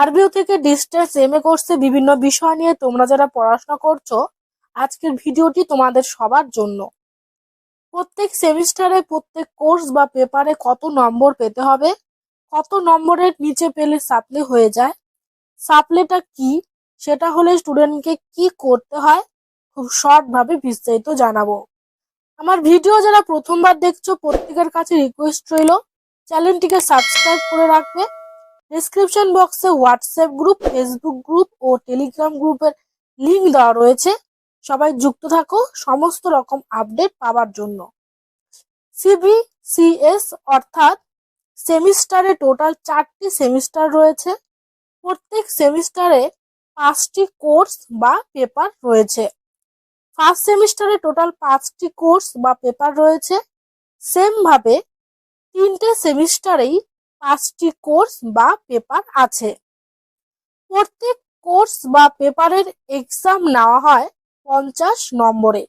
RBO থেকে distance M A কোর্সে বিভিন্ন বিষয় নিয়ে তোমরা যারা পড়াশোনা করছ, আজকের ভিডিওটি তোমাদের সবার জন্য। প্রত্যেক সেমিস্টারে প্রত্যেক কোর্স বা পেপারে কত নম্বর পেতে হবে, কত নম্বরের নিচে পেলে সাপ্লি হয়ে যায়, সাপ্লিটা কি, সেটা হলে স্টুডেন্টকে কি করতে হয়, খুব শর্ট ভাবে বিস্তারিত জানাব। আমার ভিডিও যারা প্রথমবার দেখছ, প্রত্যেকের কাছে রিকোয়েস্ট রইল, চ্যানেলটিকে সাবস্ক্রাইব করে রাখবে ডিসক্রিপশন বক্সে হোয়াটসঅ্যাপ গ্রুপ ফেসবুক গ্রুপ ও টেলিগ্রাম গ্রুপের লিংক দেওয়া রয়েছে। সবাই যুক্ত থাকো, সমস্ত রকম আপডেট পাওয়ার জন্য। সিবিসিএস অর্থাৎ সেমিস্টারে টোটাল চারটি সেমিস্টার রয়েছে। প্রত্যেক সেমিস্টারে পাঁচটি কোর্স বা পেপার রয়েছে। ফার্স্ট সেমিস্টারে টোটাল পাঁচটি কোর্স বা পেপার রয়েছে। সেম ভাবে তিনটে সেমিস্টারেই পাঁচটি কোর্স বা পেপার আছে। প্রত্যেক কোর্স বা পেপারের এক্সাম নেওয়া হয় পঞ্চাশ নম্বরে।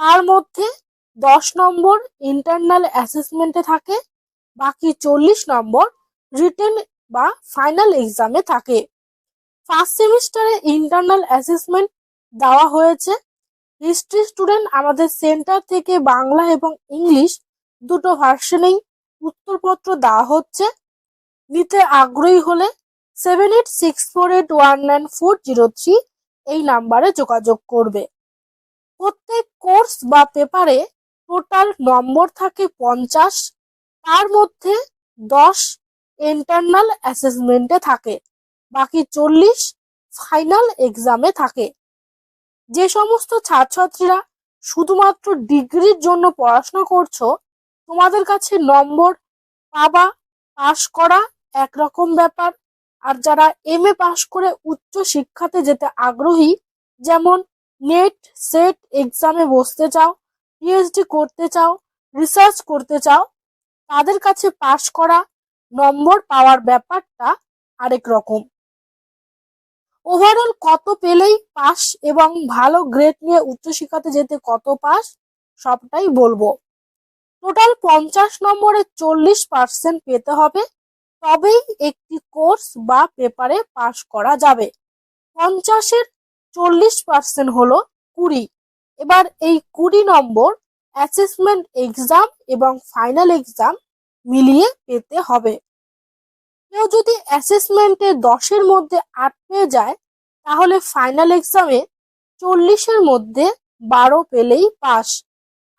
তার মধ্যে দশ নম্বর ইন্টারনাল অ্যাসেসমেন্টে থাকে, বাকি চল্লিশ নম্বর রিটেন বা ফাইনাল এক্সামে থাকে। ফার্স্ট সেমিস্টারে ইন্টারনাল অ্যাসেসমেন্ট দেওয়া হয়েছে। হিস্ট্রি স্টুডেন্ট আমাদের সেন্টার থেকে বাংলা এবং ইংলিশ দুটো ভার্সনেই উত্তরপত্র দেওয়া হচ্ছে। নিতে আগ্রহী হলে seven eight six four eight one nine four zero three এই নাম্বারে যোগাযোগ করবে। প্রত্যেক কোর্স বা পেপারে টোটাল নম্বর থাকে পঞ্চাশ, তার মধ্যে দশ ইন্টারনাল অ্যাসেসমেন্টে থাকে, বাকি চল্লিশ ফাইনাল এক্সামে থাকে। যে সমস্ত ছাত্রছাত্রীরা শুধুমাত্র ডিগ্রির জন্য পড়াশোনা করছ, তোমাদের কাছে নম্বর পাবা, পাশ করা একরকম ব্যাপার। আর যারা এম এ পাশ করে উচ্চ শিক্ষাতে যেতে আগ্রহী, যেমন নেট, সেট এক্সামে বসতে চাও পিএইচডি করতে চাও রিসার্চ করতে চাও, তাদের কাছে পাশ করা নম্বর পাওয়ার ব্যাপারটা আরেক রকম। ওভারঅল কত পেলেই পাস এবং ভালো গ্রেড নিয়ে উচ্চশিক্ষাতে যেতে কত পাস সবটাই বলব। টোটাল পঞ্চাশ নম্বরে চল্লিশ পার্সেন্ট পেতে হবে। তবেই একটি কোর্স বা পেপারে পাশ করা যাবে। পঞ্চাশের চল্লিশ পার্সেন্ট হলো কুড়ি। এবার এই কুড়ি নম্বর অ্যাসেসমেন্ট এক্সাম এবং ফাইনাল এক্সাম মিলিয়ে পেতে হবে। কেউ যদি অ্যাসেসমেন্টে দশের মধ্যে আট পেয়ে যায়, তাহলে ফাইনাল এক্সামে চল্লিশের মধ্যে বারো পেলেই পাস।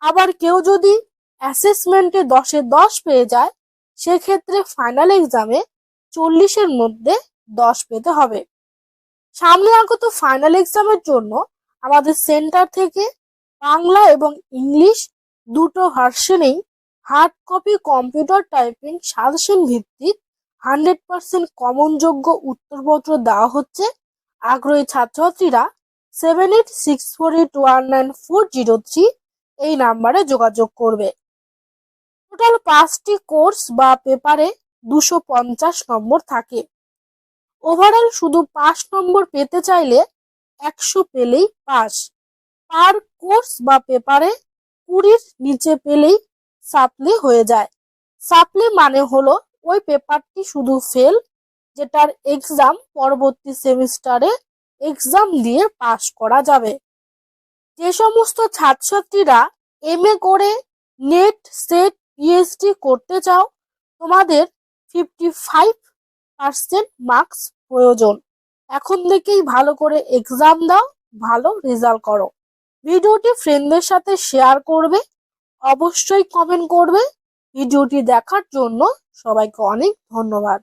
আবার কেউ যদি অ্যাসেসমেন্টে দশে দশ পেয়ে যায় সেক্ষেত্রে ফাইনাল এক্সামে চল্লিশের মধ্যে দশ পেতে হবে। সামনে আগত ফাইনাল এক্সামের জন্য আমাদের সেন্টার থেকে বাংলা এবং ইংলিশ দুটো ভার্সনেই hard copy computer typing suggestion ভিত্তিক হান্ড্রেড পার্সেন্ট কমন যোগ্য উত্তরপত্র দেওয়া হচ্ছে। আগ্রহী ছাত্রছাত্রীরা seven eight six four eight one nine four zero three এই নাম্বারে যোগাযোগ করবে। টোটাল পাঁচটি কোর্স বা পেপারে দুশো পঞ্চাশ নম্বর থাকে। ওভারঅল শুধু পাঁচ নম্বর পেতে চাইলে একশো পেলেই পাস। পার কোর্স বা পেপারে কুড়ির নিচে পেলেই সাপ্লি হয়ে যায়। সাপ্লি মানে হলো ওই পেপারটি শুধু ফেল যেটার এক্সাম পরবর্তী সেমিস্টারে এক্সাম দিয়ে পাশ করা যাবে। যে সমস্ত ছাত্রছাত্রীরা এম করে নেট সেট পিএইচডি করতে চাও, তোমাদের ফিফটি ফাইভ পার্সেন্ট মার্কস প্রয়োজন। এখন থেকেই ভালো করে এক্সাম দাও, ভালো রেজাল্ট করো। ভিডিওটি ফ্রেন্ডদের সাথে শেয়ার করবে, অবশ্যই কমেন্ট করবে। ভিডিওটি দেখার জন্য সবাইকে অনেক ধন্যবাদ।